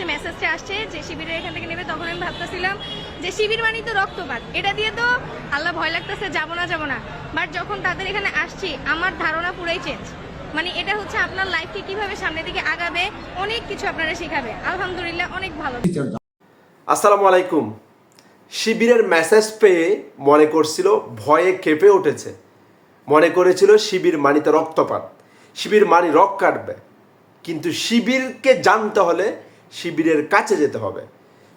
হচ্ছে মেসেজটা আসছে, যে শিবিরের এখান থেকে নেবে, তখন আমি ভাবতেছিলাম যে শিবির মানে তো রক্তপাত। এটা দিয়ে তো আল্লাহ ভয় লাগতেছে, যাব না যাব না। বাট যখন তাদের এখানে আসছি, আমার ধারণা পুরাই চেঞ্জ মানে এটা হচ্ছে আপনার লাইফকে কীভাবে সামনের দিকে আগাবে, অনেক কিছু আপনারা শেখাবে। আলহামদুলিল্লাহ, অনেক ভালো। আসসালামু আলাইকুম। শিবিরের মেসেজ পেয়ে মনে করছিল, ভয়ে কেঁপে উঠেছে। মনে করেছিল, শিবির মানিতে রক্তপাত। শিবির মানি রক কাটবে। কিন্তু শিবিরকে জানতে হলে শিবিরের কাছে যেতে হবে।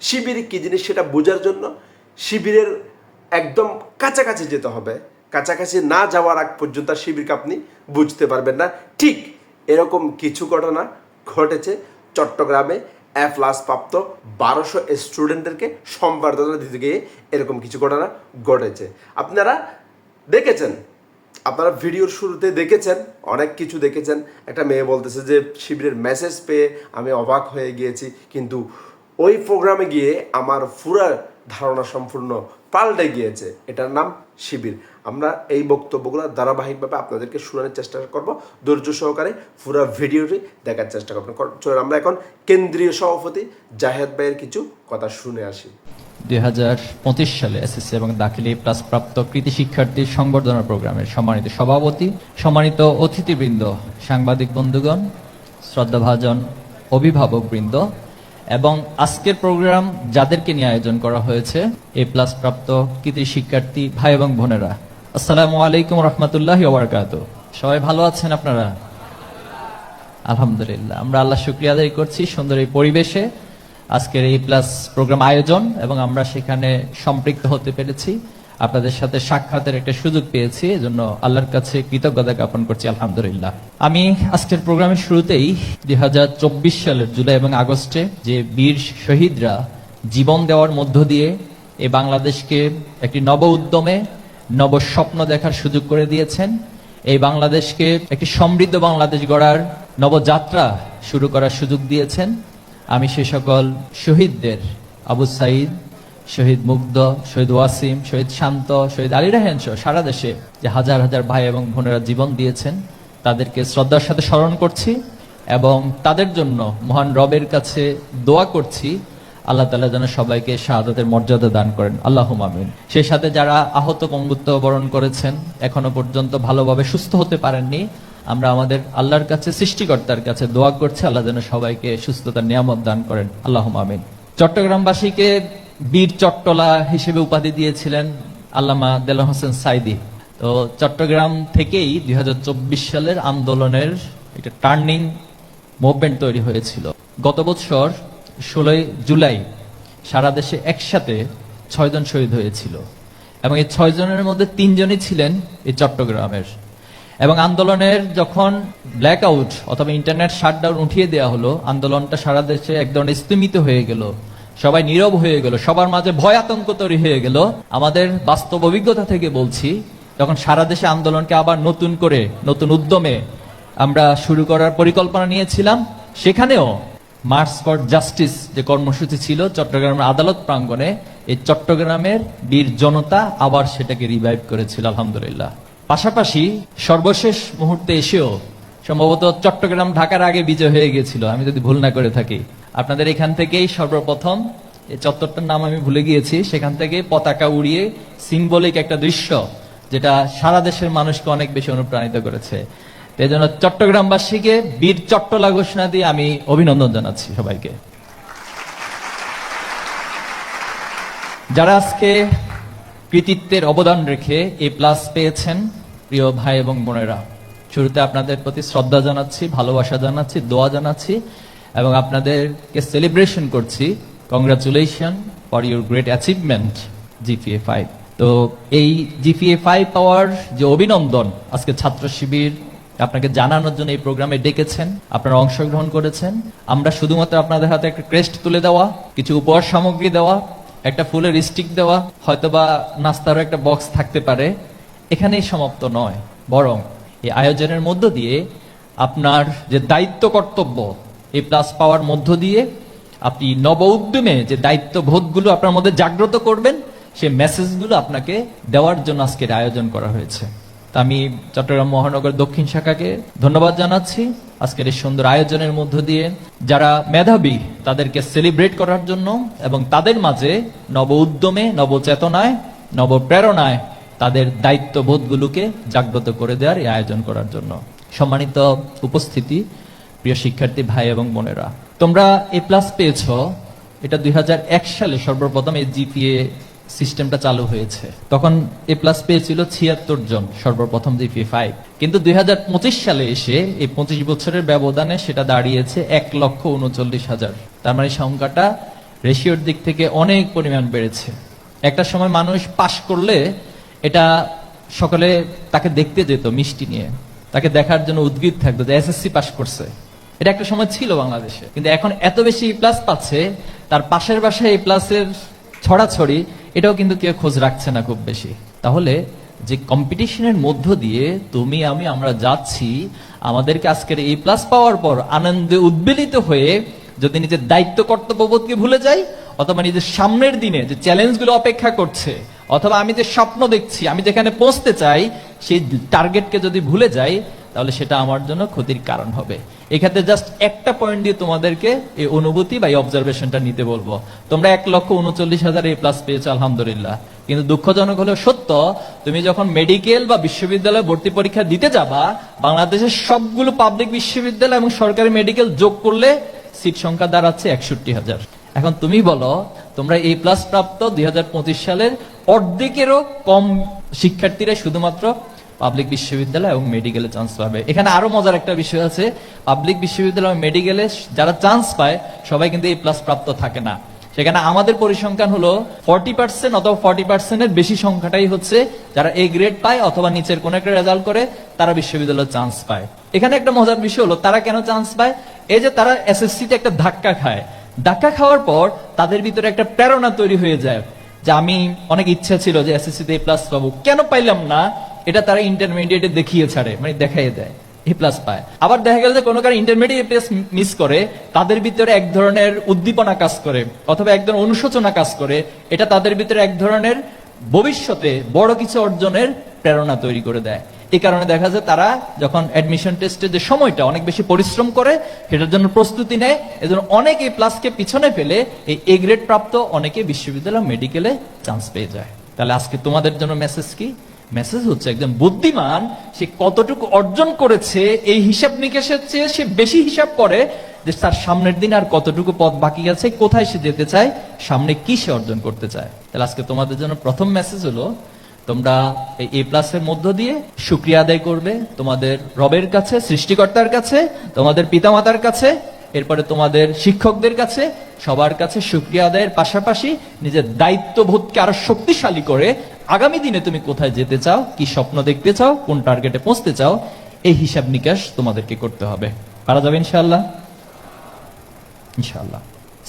শিবির কী জিনিস সেটা বোঝার জন্য শিবিরের একদম কাছাকাছি যেতে হবে। কাছাকাছি না যাওয়ার আগ পর্যন্ত শিবিরকে আপনি বুঝতে পারবেন না। ঠিক এরকম কিছু ঘটনা ঘটেছে চট্টগ্রামে। এ প্লাস প্রাপ্ত বারোশো স্টুডেন্টদেরকে সম্বর্ধনা দিতে গিয়ে এরকম কিছু ঘটনা ঘটেছে। আপনারা দেখেছেন আপনারা ভিডিওর শুরুতে দেখেছেন, অনেক কিছু দেখেছেন। একটা মেয়ে বলতেছে যে, শিবিরের মেসেজ পেয়ে আমি অবাক হয়ে গিয়েছি। কিন্তু ওই প্রোগ্রামে গিয়ে আমার পুরা ধারণা সম্পূর্ণ পাল্টে গিয়েছে। এটার নাম শিবির। আমরা এই বক্তব্যগুলো ধারাবাহিকভাবে আপনাদেরকে শোনানোর চেষ্টা করব। ধৈর্য সহকারে পুরো ভিডিওটি দেখার চেষ্টা করবেন। আমরা এখন কেন্দ্রীয় সভাপতি জাহেদ ভাইয়ের কিছু কথা শুনে আসি। দুই হাজার পঁচিশ সালে এসএসসি এবং দাখিলি প্লাস প্রাপ্ত কৃতি শিক্ষার্থী সংবর্ধনা প্রোগ্রামের সম্মানিত সভাপতি, সম্মানিত অতিথিবৃন্দ, সাংবাদিক বন্ধুগণ, শ্রদ্ধাভাজন অভিভাবক বৃন্দ এবং আজকের প্রোগ্রাম যাদেরকে নিয়ে আয়োজন করা হয়েছে, এ প্লাস প্রাপ্ত কৃতি শিক্ষার্থী ভাই এবং বোনেরা। আসসালামু আলাইকুম রহমতুল্লাহ ওবরকাত। সবাই ভালো আছেন আপনারা? আলহামদুলিল্লাহ, আমরা আল্লাহ শুক্রিয়া আদায় করছি সুন্দর এই পরিবেশে। আজকের এই প্লাস প্রোগ্রাম আয়োজন, এবং আমরা সেখানে সম্পৃক্ত হতে পেরেছি। আপনাদের সাথে সাক্ষাতের একটা সুযোগ পেয়েছি, এজন্য আল্লাহর কাছে কৃতজ্ঞতা জ্ঞাপন করছি, আলহামদুলিল্লাহ। আমি আজকের প্রোগ্রামের শুরুতেই দুই হাজার চব্বিশ সালের জুলাই এবং আগস্টে যে বীর শহীদরা জীবন দেওয়ার মধ্য দিয়ে এই বাংলাদেশকে একটি নব উদ্যমে, নব স্বপ্ন দেখার সুযোগ করে দিয়েছেন, এই বাংলাদেশকে একটি সমৃদ্ধ বাংলাদেশ গড়ার নবযাত্রা শুরু করার সুযোগ দিয়েছেন। আমি সে সকল শহীদদের, আবু সাইদ শহীদ মুগ্ধ, শহীদ ওয়াসিম, শহীদ শান্ত, শহীদ আলী রাহেন সহ সারা দেশে যে হাজার হাজার ভাই এবং বোনেরা জীবন দিয়েছেন, তাদেরকে শ্রদ্ধার সাথে স্মরণ করছি এবং তাদের জন্য মহান রবের কাছে দোয়া করছি। আল্লাহ তালা যেন সবাইকে শাহাদাতের মর্যাদা দান করেন। আল্লাহ আমিন। সেই সাথে যারা আহত পঙ্গুত্ব বরণ করেছেন, এখনও পর্যন্ত ভালোভাবে সুস্থ হতে পারেননি। আমরা আমাদের আল্লাহর কাছে, সৃষ্টিকর্তার কাছে দোয়া করছি, আল্লাহ যেন সবাইকে সুস্থতার নিয়ামত দান করেন। আল্লাহ আমিন। চট্টগ্রামবাসীকে বীর চট্টলা হিসেবে উপাধি দিয়েছিলেন আল্লামা দেল হোসেন সাইদি। তো চট্টগ্রাম থেকেই দুই হাজার চব্বিশ সালের আন্দোলনের একটা টার্নিং মুভমেন্ট তৈরি হয়েছিল। গত বছর ষোলোই জুলাই সারা দেশে একসাথে ছয়জন শহীদ হয়েছিল এবং এই ছয়জনের মধ্যে তিনজনই ছিলেন এই চট্টগ্রামের এবং আন্দোলনের যখন ব্ল্যাক আউট অথবা ইন্টারনেট শাটডাউন উঠিয়ে দেওয়া হলো, আন্দোলনটা সারা দেশে এক ধরনের স্তিমিত হয়ে গেল। সবাই নীরব হয়ে গেল, সবার মাঝে ভয় আতঙ্ক তৈরি হয়ে গেল। আমাদের বাস্তব অভিজ্ঞতা থেকে বলছি তখন সারা দেশে আন্দোলনকে আবার নতুন করে, নতুন উদ্যমে আমরা শুরু করার পরিকল্পনা নিয়েছিলাম, সেখানেও মার্চ ফর জাস্টিস যে কর্মসূচি ছিল চট্টগ্রামের আদালত প্রাঙ্গণে, এই চট্টগ্রামের বীর জনতা আবার সেটাকে রিভাইভ করেছিল, আলহামদুলিল্লাহ। পাশাপাশি সর্বশেষ মুহূর্তে এসেও সম্ভবত চট্টগ্রাম ঢাকার আগে বিজয় হয়ে গিয়েছিল। আমি যদি ভুল না করে থাকি। আপনাদের এখান থেকেই সর্বপ্রথম এই চত্বরটার নাম আমি ভুলে গিয়েছি। সেখান থেকে পতাকা উড়িয়ে সিম্বলিক একটা দৃশ্য যেটা সারা দেশের মানুষকে অনেক বেশি অনুপ্রাণিত করেছে। এই জন্য চট্টগ্রামবাসীকে বীর চট্টলা ঘোষণা দিয়ে আমি অভিনন্দন জানাচ্ছি সবাইকে। যারা আজকে কৃতিত্বের অবদান রেখে এ প্লাস পেয়েছেন প্রিয় ভাই এবং বোনেরা, শুরুতে আপনাদের প্রতি শ্রদ্ধা জানাচ্ছি, ভালোবাসা জানাচ্ছি, দোয়া জানাচ্ছি এবং আপনাদেরকে সেলিব্রেশন করছি। Congratulation for your great achievement GPA five তো এই জিপিএ ফাইভ পাওয়ার যে অভিনন্দন, আজকে ছাত্র শিবির আপনাকে জানানোর জন্য এই প্রোগ্রামে ডেকেছেন, আপনারা অংশগ্রহণ করেছেন। আমরা শুধুমাত্র আপনাদের হাতে একটা ক্রেস্ট তুলে দেওয়া, কিছু উপহার সামগ্রী দেওয়া, একটা ফুলের স্টিক দেওয়া, হয়তোবা নাস্তারও একটা বক্স থাকতে পারে। এখানেই সমাপ্ত নয়, বরং এই আয়োজনের মধ্য দিয়ে আপনার যে দায়িত্ব কর্তব্য এ প্লাস পাওয়ার মধ্য দিয়ে আপনি নব উদ্যমে যে দায়িত্ব বোধগুলো আপনার মধ্যে জাগ্রত করবেন, সেই মেসেজগুলো আপনাকে দেওয়ার জন্য আজকের আয়োজন করা হয়েছে। তা আমি চট্টগ্রাম মহানগর দক্ষিণ শাখাকে ধন্যবাদ জানাচ্ছি। আজকের এই সুন্দর আয়োজনের মধ্য দিয়ে যারা মেধাবী, তাদেরকে সেলিব্রেট করার জন্য এবং তাদের মাঝে নব উদ্যমে নবচেতনায় নবপ্রেরণায় তাদের দায়িত্ববোধগুলোকে জাগ্রত করে দেওয়ার এই আয়োজন করার জন্য। সম্মানিত উপস্থিতি, প্রিয় শিক্ষার্থী ভাই এবং বোনেরা। তোমরা এ প্লাস পেয়েছ। এটা দুই সালে সর্বপ্রথম এই জিপিএ সিস্টেমটা চালু হয়েছে। তখন এ প্লাস পেয়েছিল ছিয়াত্তর জন, সর্বপ্রথম জিপিএ ফাইভ কিন্তু দুই হাজার পঁচিশ সালে এসে এই পঁচিশ বছরের ব্যবধানে সেটা দাঁড়িয়েছে এক লক্ষ উনচল্লিশ হাজার। তার মানে সংখ্যাটা রেশিওর দিক থেকে অনেক পরিমাণ বেড়েছে। একটা সময় মানুষ পাশ করলে এটা সকালে তাকে দেখতে যেত মিষ্টি নিয়ে। তাকে দেখার জন্য উদ্গ্রীব থাকতো যে এসএসসি পাশ করছে। এটা একটা সময় ছিল বাংলাদেশে, কিন্তু এখন এত বেশি প্লাস পাচ্ছে, তার পাশের বাসায় এই প্লাসের ছড়াছড়ি, এটাও কিন্তু কেউ খোঁজ রাখছে না খুব বেশি। তাহলে যে কম্পিটিশনের মধ্য দিয়ে তুমি, আমি, আমরা যাচ্ছি, আমাদেরকে আজকের এই প্লাস পাওয়ার পর আনন্দে উদ্বেলিত হয়ে যদি নিজের দায়িত্ব কর্তব্যবোধকে ভুলে যাই, অথবা নিজের সামনের দিনে যে চ্যালেঞ্জগুলো অপেক্ষা করছে অথবা আমি যে স্বপ্ন দেখছি, আমি যেখানে পৌঁছতে চাই, সেই টার্গেটকে যদি ভুলে যাই, তাহলে সেটা আমার জন্য ক্ষতির কারণ হবে। এক্ষেত্রে জাস্ট একটা পয়েন্ট দিয়ে তোমাদেরকে এই অনুভূতি বা এই অবজারভেশনটা নিতে বলব। তোমরা এক লক্ষ উনচল্লিশ হাজার এ প্লাস পেয়েছ, আলহামদুলিল্লাহ। কিন্তু দুঃখজনক হলেও সত্য, তুমি যখন মেডিকেল বা বিশ্ববিদ্যালয়ে ভর্তি পরীক্ষা দিতে যাবা, বাংলাদেশের সবগুলো পাবলিক বিশ্ববিদ্যালয় এবং সরকারি মেডিকেল যোগ করলে সিট সংখ্যা দাঁড়াচ্ছে একষট্টি হাজার। এখন তুমি বলো, তোমরা এই প্লাস প্রাপ্ত দুই হাজার পঁচিশ সালের অর্ধেকেরও কম শিক্ষার্থীরা শুধুমাত্র পাবলিক বিশ্ববিদ্যালয় এবং মেডিকেলে চান্স পাবে। এখানে আরও মজার একটা বিষয় আছে। পাবলিক বিশ্ববিদ্যালয় মেডিকেলে যারা চান্স পায়, সবাই কিন্তু এই প্লাস প্রাপ্ত থাকে না। সেখানে আমাদের পরিসংখ্যান হলো ফর্টি পার্সেন্ট অথবা ফর্টি পার্সেন্টের বেশি সংখ্যাটাই হচ্ছে যারা এ গ্রেড পায় অথবা নিচের কোন একটা রেজাল্ট করে, তারা বিশ্ববিদ্যালয়ে চান্স পায়। এখানে একটা মজার বিষয় হলো, তারা কেন চান্স পায়? এই যে তারা এসএসসি তে একটা ধাক্কা খায়। ধাক্কা খাওয়ার পর তাদের ভিতরে একটা প্রেরণা তৈরি হয়ে যায়। যে আমি অনেক ইচ্ছা ছিল যে এসএসসি তে প্লাস পাবো। কেন পাইলাম না? এটা তারা ইন্টারমিডিয়েটে দেখিয়ে ছাড়ে মানে দেখাই দেয় এ প্লাস পায়। আবার দেখা গেল যে কোনো কারণ ইন্টারমিডিয়েট প্লাস মিস করে, তাদের ভিতরে এক ধরনের উদ্দীপনা কাজ করে, অথবা এক ধরনের অনুশোচনা কাজ করে, এটা তাদের ভিতরে এক ধরনের ভবিষ্যতে বড় কিছু অর্জনের প্রেরণা তৈরি করে দেয়। এই কারণে দেখা যায় তারা যখন অ্যাডমিশন টেস্টের যে সময়টা অনেক বেশি পরিশ্রম করে, সেটার জন্য প্রস্তুতি নেয়। এজন্য অনেক এই প্লাসকে পিছনে ফেলে এই এ গ্রেড প্রাপ্ত অনেকে বিশ্ববিদ্যালয় মেডিকেলে চান্স পেয়ে যায়। তাহলে আজকে তোমাদের জন্য মেসেজ কি? মেসেজ হচ্ছে একজন বুদ্ধিমান, সে কতটুকু অর্জন করেছে, এই হিসাব নিকেশের চেয়ে সে বেশি হিসাব করে যে তার সামনের দিন আর কতটুকু পথ বাকি আছে, কোথায় সে যেতে চায়, সামনে কি সে অর্জন করতে চায়। তাহলে আজকে তোমাদের জন্য প্রথম মেসেজ হলো তোমরা এই এ প্লাসের মধ্য দিয়ে সুক্রিয়া আদায় করবে তোমাদের রবের কাছে, সৃষ্টিকর্তার কাছে, তোমাদের পিতামাতার কাছে, এরপরে তোমাদের শিক্ষকদের কাছে, সবার কাছে সুক্রিয়া আদায়ের পাশাপাশি নিজের দায়িত্ববোধকে আরও শক্তিশালী করে আগামী দিনে তুমি কোথায় যেতে চাও, কি স্বপ্ন দেখতে চাও, কোন টার্গেটে পৌঁছতে চাও, এই হিসাব নিকাশ তোমাদেরকে করতে হবে। পারা যাবে ইনশাআল্লাহ? ইনশাআল্লাহ।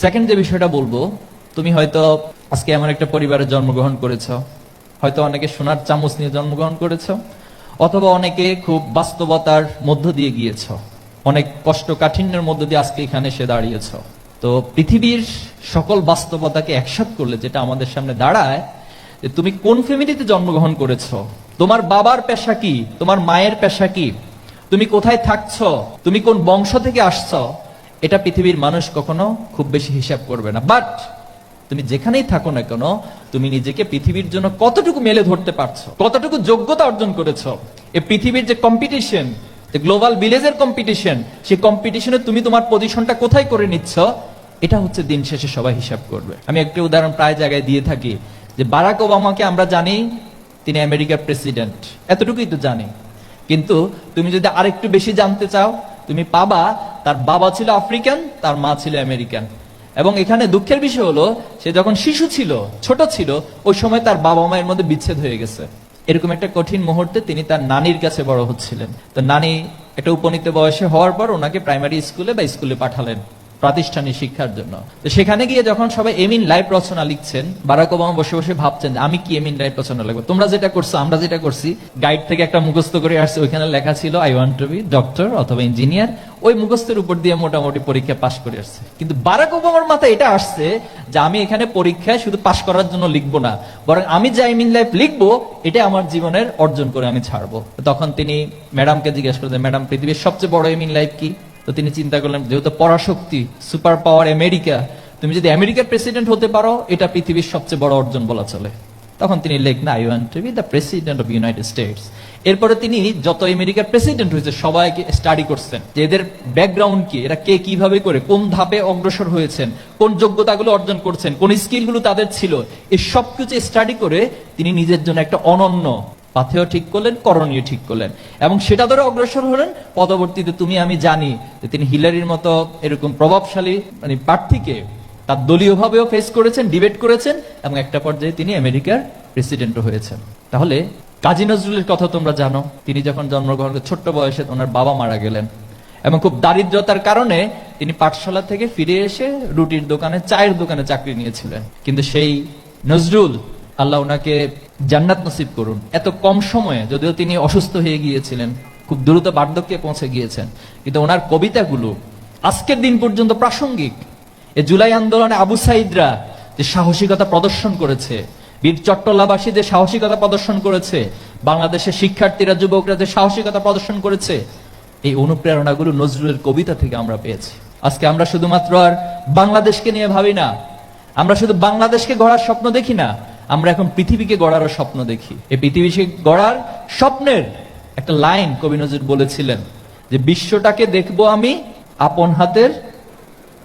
সেকেন্ড যে বিষয়টা বলব, তুমি হয়তো আজকে এমন একটা পরিবারে জন্মগ্রহণ করেছ হয়তো অনেকে সোনার চামচ নিয়ে জন্মগ্রহণ করেছ, অথবা অনেকে খুব বাস্তবতার মধ্য দিয়ে গিয়েছ। অনেক কষ্ট কাঠিন্যের মধ্য দিয়ে আজকে এখানে এসে দাঁড়িয়েছ। তো পৃথিবীর সকল বাস্তবতাকে একসাথ করলে যেটা আমাদের সামনে দাঁড়ায়, যে তুমি কোন ফ্যামিলিতে জন্মগ্রহণ করেছ? তোমার বাবার পেশা কি? তোমার মায়ের পেশা কি? তুমি কোথায় থাকছ? তুমি কোন বংশ থেকে আসছ? এটা পৃথিবীর মানুষ কখনো খুব বেশি হিসাব করবে না। বাট তুমি যেখানেই থাকো না কেন তুমি নিজেকে পৃথিবীর জন্য কতটুকু মেলে ধরতে পারছ? কতটুকু যোগ্যতা অর্জন করেছ? এই পৃথিবীর যে কম্পিটিশন গ্লোবাল ভিলেজের কম্পিটিশন সেই কম্পিটিশনে তুমি তোমার পজিশনটা কোথায় করে নিচ্ছ? এটা হচ্ছে দিন শেষে সবাই হিসাব করবে। আমি একটা উদাহরণ প্রায় জায়গায় দিয়ে থাকি, যে বারাক ওবামাকে আমরা জানি তিনি আমেরিকার প্রেসিডেন্ট এতটুকুই তো জানি। কিন্তু তুমি যদি আরেকটু বেশি জানতে চাও, তুমি পাবা তার বাবা ছিল আফ্রিকান, তার মা ছিল আমেরিকান। এবং এখানে দুঃখের বিষয় হলো, সে যখন শিশু ছিল, ছোট ছিল ওই সময় তার বাবা মায়ের মধ্যে বিচ্ছেদ হয়ে গেছে। এরকম একটা কঠিন মুহূর্তে তিনি তার নানির কাছে বড় হচ্ছিলেন। তো নানি একটা উপনীত বয়সে হওয়ার পর ওনাকে প্রাইমারি স্কুলে বা স্কুলে পাঠালেন। প্রাতিষ্ঠানিক শিক্ষার জন্য। সেখানে গিয়ে যখন সবাই এমিন লাইভ রচনা লিখছেন, বারাক ওবামা বসে বসে ভাবছেন আমি কি এমিন লাইভ রচনা লিখব? তোমরা যেটা করছ, আমরা যেটা করছি, গাইড থেকে একটা মুখস্থ করে আসছে, ওইখানে লেখা ছিল I want to be doctor অথবা ইঞ্জিনিয়ার ওই মুখস্থের উপর দিয়ে মোটামুটি পরীক্ষা পাশ করে আসছে। কিন্তু বারাক ওবামার মাথায় এটা আসছে যে আমি এখানে পরীক্ষায় শুধু পাশ করার জন্য লিখব না, বরং আমি যে আইমিন লাইফ লিখব, এটা আমার জীবনের অর্জন করে আমি ছাড়বো। তখন তিনি ম্যাডামকে জিজ্ঞেস করলেন, ম্যাডাম, পৃথিবীর সবচেয়ে বড় এমিন লাইফ কি? তো তিনি চিন্তা করলেন, যেহেতু পরাশক্তি, সুপার পাওয়ার আমেরিকা, তুমি যদি আমেরিকার প্রেসিডেন্ট হতে পারো, এটা পৃথিবীর সবচেয়ে বড় অর্জন বলা চলে। তখন তিনি লেখ, না I want to be the president of United States. এরপরে তিনি যত আমেরিকার প্রেসিডেন্ট হয়েছে, সবাইকে স্টাডি করছেন যে এদের ব্যাকগ্রাউন্ড কি, এরা কে কীভাবে করে, কোন ধাপে অগ্রসর হয়েছেন, কোন যোগ্যতাগুলো অর্জন করছেন, কোন স্কিলগুলো তাদের ছিল, এই সব কিছু স্টাডি করে তিনি নিজের জন্য একটা অনন্য পাথেও ঠিক করলেন, করণীয় ঠিক করলেন। এবং সেটা ধরে অগ্রসর হলেন। পরবর্তীতে তুমি, আমি জানি যে তিনি হিলারির মতো এরকম প্রভাবশালী মানে প্রার্থীকে তার দলীয়ভাবেও ফেস করেছেন ডিবেট করেছেন এবং একটা পর্যায়ে তিনি আমেরিকার প্রেসিডেন্টও হয়েছেন। তাহলে কাজী নজরুলের কথা তোমরা জানো, তিনি যখন জন্মগ্রহণ ছোট্ট বয়সে ওনার বাবা মারা গেলেন এবং খুব দারিদ্রতার কারণে তিনি পাঠশালা থেকে ফিরে এসে রুটির দোকানে, চায়ের দোকানে চাকরি নিয়েছিলেন। কিন্তু সেই নজরুল আল্লাহ ওনাকে জান্নাত নসিব করুন। এত কম সময়ে যদিও তিনি অসুস্থ হয়ে গিয়েছিলেন, খুব দ্রুত বার্ধক্যে পৌঁছে গিয়েছেন, কিন্তু ওনার কবিতাগুলো আজকের দিন পর্যন্ত প্রাসঙ্গিক। এ জুলাই আন্দোলনে আবু সাইদরা যে সাহসিকতা প্রদর্শন করেছে, বীর চট্টলাবাসী যে সাহসিকতা প্রদর্শন করেছে, বাংলাদেশের শিক্ষার্থীরা, যুবকরা যে সাহসিকতা প্রদর্শন করেছে, এই অনুপ্রেরণাগুলো নজরুলের কবিতা থেকে আমরা পেয়েছি। আজকে আমরা শুধুমাত্র আর বাংলাদেশকে নিয়ে ভাবি না, আমরা শুধু বাংলাদেশকে গড়ার স্বপ্ন দেখি না আমরা এখন পৃথিবীকে গড়ারও স্বপ্ন দেখি। এই পৃথিবীকে গড়ার স্বপ্নের একটা লাইন কবি নজরুল বলেছিলেন যে, বিশ্বটাকে দেখব আমি আপন হাতের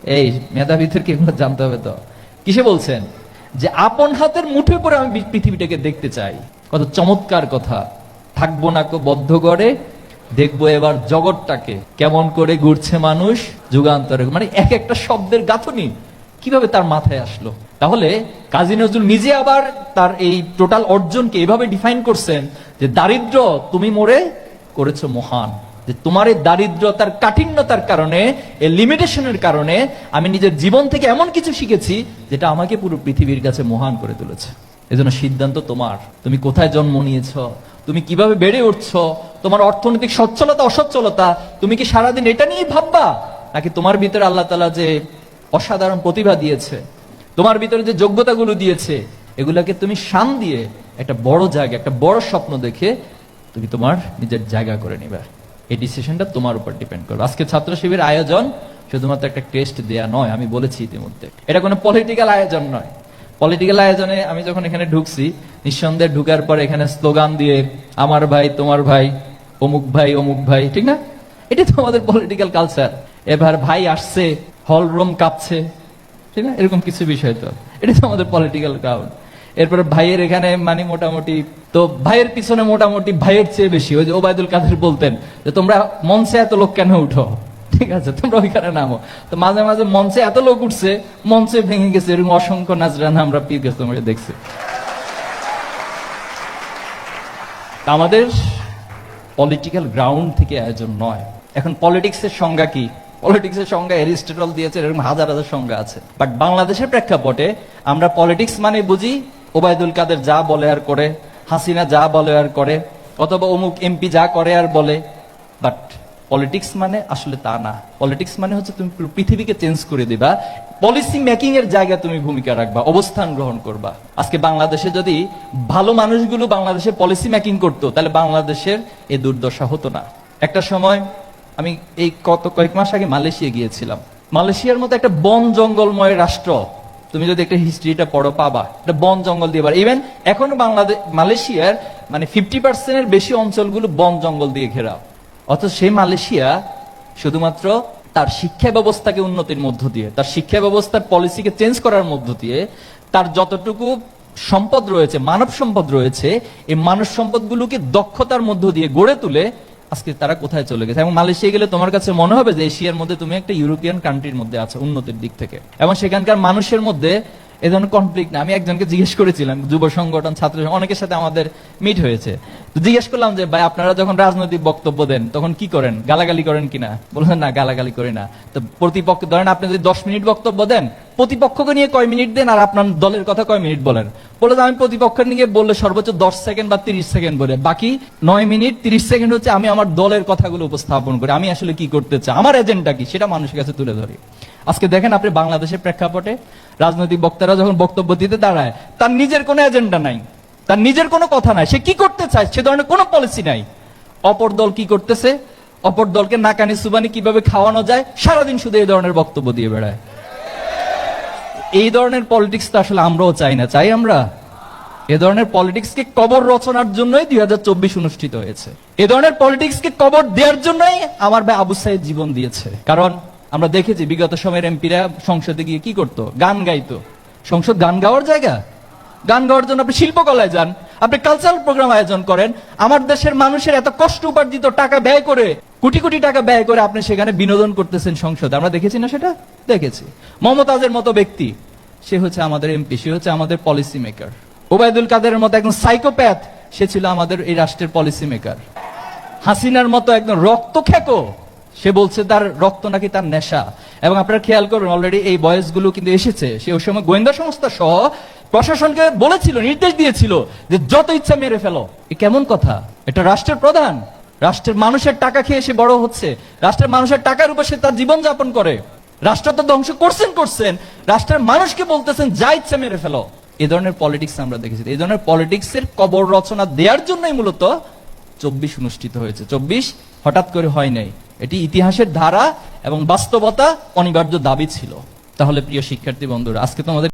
এই মেধাবীদেরকে এগুলো জানতে হবে তো। কিসে বলছেন? যে, আপন হাতের মুঠে পরে আমি পৃথিবীটাকে দেখতে চাই। কত চমৎকার কথা। থাকব না কো বদ্ধ করে দেখব এবার জগৎটাকে। কেমন করে ঘুরছে মানুষ যুগান্তরে। মানে এক একটা শব্দের গাঁথনি। কীভাবে তার মাথায় আসলো? তাহলে কাজী নজরুল নিজে আবার তার এই টোটাল অর্জনকে এভাবে ডিফাইন করছেন যে দারিদ্র তুমি মোরে করেছ মহান। যে তোমার এই দারিদ্রতার কাঠিন্যতার কারণে, এই লিমিটেশনের কারণে আমি নিজের জীবন থেকে এমন কিছু শিখেছি যেটা আমাকে পুরো পৃথিবীর কাছে মহান করে তুলেছে। এজন্য সিদ্ধান্ত তোমার। তুমি কোথায় জন্ম নিয়েছ? তুমি কীভাবে বেড়ে উঠছো? তোমার অর্থনৈতিক সচ্ছলতা, অসচ্ছলতা, তুমি কি সারাদিন এটা নিয়ে ভাববা? নাকি তোমার ভিতরে আল্লাহ তালা যে অসাধারণ প্রতিভা দিয়েছে। তোমার ভিতরে যে যোগ্যতাগুলো দিয়েছে, এগুলাকে তুমি শান দিয়ে একটা বড় জায়গা, একটা বড় স্বপ্ন দেখে তুমি তোমার নিজের জায়গা করে নিবে। এই ডিসিশনটা তোমার উপর ডিপেন্ড করবে। আজকে ছাত্র শিবির আয়োজন শুধুমাত্র একটা টেস্ট দেয়া নয়, আমি বলেছি ইতিমধ্যে। এটা কোনো পলিটিক্যাল আয়োজন নয়। পলিটিক্যাল আয়োজনে আমি যখন এখানে ঢুকছি, নিঃসন্দেহে ঢুকার পর এখানে স্লোগান দিয়ে, আমার ভাই, তোমার ভাই, অমুক ভাই অমুক ভাই ঠিক না? এটা তো আমাদের পলিটিক্যাল কালচার এবার ভাই আসছে হল রুম কাঁপছে। ঠিক না? এরকম কিছু বিষয় তো। এটা তো আমাদের পলিটিক্যাল গ্রাউন্ড এরপরে ভাইয়ের এখানে মানে মোটামুটি তো ভাইয়ের পিছনে মোটামুটি ভাইয়ের চেয়ে বেশি। ওই যে ওবায়দুল কাদের বলতেন যে, তোমরা মঞ্চে এত লোক কেন উঠো? ঠিক আছে? তোমরা ওইখানে নামো। তো মাঝে মাঝে মঞ্চে এত লোক উঠছে, মঞ্চে ভেঙে গেছে। এরকম অসংখ্য নাচরানা আমরা পীর তোমাকে দেখছি। আমাদের পলিটিক্যাল গ্রাউন্ড থেকে আয়োজন নয়। এখন পলিটিক্সের সংজ্ঞা কি? পলিটিক্সের সংজ্ঞা এরিস্টটল দিয়েছে, এরকম হাজার হাজার সংজ্ঞা আছে। বাট বাংলাদেশের প্রেক্ষাপটে আমরা পলিটিক্স মানে বুঝি, ওবায়দুল কাদের যা বলে আর করে, হাসিনা যা বলে আর করে, অথবা অমুক এমপি যা করে আর বলে। বাট পলিটিক্স মানে আসলে তা না। পলিটিক্স মানে হচ্ছে তুমি পৃথিবীকে চেঞ্জ করে দিবা পলিসি মেকিং এর জায়গায় তুমি ভূমিকা রাখবা, অবস্থান গ্রহণ করবা। আজকে বাংলাদেশে যদি ভালো মানুষগুলো বাংলাদেশে পলিসি মেকিং করতো, তাহলে বাংলাদেশের এই দুর্দশা হতো না। একটা সময় আমি এই কত কয়েক মাস আগে মালয়েশিয়া গিয়েছিলাম। মালয়েশিয়ার মতো একটা বন জঙ্গলময় রাষ্ট্র, তুমি যদি একটা হিস্ট্রিটা পড়ো পাবা। এটা বন জঙ্গল দিয়ে ইভেন এখনও বাংলাদেশ মালয়েশিয়ার মানে ফিফটি পার্সেন্টের বেশি অঞ্চলগুলো বন জঙ্গল দিয়ে ঘেরা। অথচ সেই মালয়েশিয়া শুধুমাত্র তার শিক্ষা ব্যবস্থাকে উন্নতির মধ্য দিয়ে, তার শিক্ষা ব্যবস্থার পলিসিকে চেঞ্জ করার মধ্য দিয়ে তার যতটুকু সম্পদ রয়েছে, মানব সম্পদ রয়েছে, এই মানব সম্পদগুলোকে দক্ষতার মধ্য দিয়ে গড়ে তুলে আজকে তারা কোথায় চলে গেছে? এবং মালয়েশিয়া গেলে তোমার কাছে মনে হবে যে এশিয়ার মধ্যে তুমি একটা ইউরোপিয়ান কান্ট্রির মধ্যে আছো, উন্নতির দিক থেকে। এবং সেখানকার মানুষের মধ্যে এ ধরনের কনফ্লিক্ট না। আমি একজনকে জিজ্ঞেস করেছিলাম, যুব সংগঠন, ছাত্র অনেকের সাথে আমাদের মিট হয়েছে। তো জিজ্ঞেস করলাম যে, ভাই, আপনারা যখন রাজনৈতিক বক্তব্য দেন, তখন কি করেন? গালাগালি করেন কিনা বললেন, না, গালাগালি করি না। তো প্রতিপক্ষ, ধরেন আপনি যদি দশ মিনিট বক্তব্য দেন, প্রতিপক্ষকে নিয়ে কয় মিনিট দেন আর আপনার দলের কথা কয় মিনিট বলেন? বলে আমি প্রতিপক্ষের নিয়ে বললে সর্বোচ্চ দশ সেকেন্ড বা তিরিশ সেকেন্ড বলে। বাকি নয় মিনিট, তিরিশ সেকেন্ড হচ্ছে আমি আমার দলের কথাগুলো উপস্থাপন করি। আমি আসলে কি করতে চাই? আমার এজেন্ডা কি? সেটা মানুষের কাছে তুলে ধরি। আজকে দেখেন আপনি বাংলাদেশের প্রেক্ষাপটে রাজনৈতিক বক্তারা যখন বক্তব্য দিতে দাঁড়ায়, তার নিজের কোনো এজেন্ডা নাই, তার নিজের কোনো কথা নাই, সে কি করতে চায় সে ধরনের কোনো পলিসি নাই। অপর দল কি করতেছে? অপর দলকে নাকানি সুবানি কীভাবে খাওয়ানো যায়? সারাদিন শুধু এই ধরনের বক্তব্য দিয়ে বেড়ায়। এই ধরনের পলিটিক্স তো আসলে আমরাও চাই না, চাই আমরা? এ ধরনের পলিটিক্সকে কবর রচনার জন্যই দুই হাজার চব্বিশ অনুষ্ঠিত হয়েছে। এ ধরনের পলিটিক্সকে কবর দেওয়ার জন্যই আমার ভাই আবু সাইদ জীবন দিয়েছে। কারণ আমরা দেখেছি বিগত সময়ের এমপিরা সংসদে গিয়ে কি করতো? গান গাইতো। সংসদ গান গাওয়ার জায়গা? গান গাওয়ার জন্য আপনি শিল্পকলায় যান, আপনি কালচারাল প্রোগ্রাম আয়োজন করেন, আমার দেশের মানুষের এত কষ্ট উপার্জিত টাকা ব্যয় করে, কোটি কোটি টাকা ব্যয় করে আপনি সেখানে বিনোদন করতেছেন সংসদে। আমরা দেখেছি না সেটা? দেখেছি। মমতাজের মতো ব্যক্তি, সে হচ্ছে আমাদের এমপি, সে হচ্ছে আমাদের পলিসি মেকার ওবায়দুল কাদেরের মতো একজন সাইকোপ্যাথ সে ছিল আমাদের এই রাষ্ট্রের পলিসি মেকার হাসিনার মতো একদম রক্ত খেকো সে বলছে, তার রক্ত নাকি তার নেশা। এবং আপনারা খেয়াল করবেন অলরেডি এই বয়সগুলো কিন্তু এসেছে। সে ওই সময় গোয়েন্দা সংস্থা সহ প্রশাসনকে বলেছিল, নির্দেশ দিয়েছিল যে যত ইচ্ছা মেরে ফেলো। এ কেমন কথা? এটা রাষ্ট্রের প্রধান। রাষ্ট্রের মানুষের টাকা খেয়ে সে বড় হচ্ছে। রাষ্ট্রের মানুষের টাকার উপর সে তার জীবন যাপন করে। রাষ্ট্র তো ধ্বংস করছেন করছেন। রাষ্ট্রের মানুষকে বলতেছেন, যা ইচ্ছা মেরে ফেলো। এ ধরনের পলিটিক্স আমরা দেখেছি। এই ধরনের পলিটিক্স এর কবর রচনা দেওয়ার জন্যই মূলত চব্বিশ অনুষ্ঠিত হয়েছে। চব্বিশ হঠাৎ করে হয় নাই। এটি ইতিহাসের ধারা এবং বাস্তবতা অনিবার্য দাবি ছিল। তাহলে প্রিয় শিক্ষার্থী বন্ধুরা আজকে তোমাদের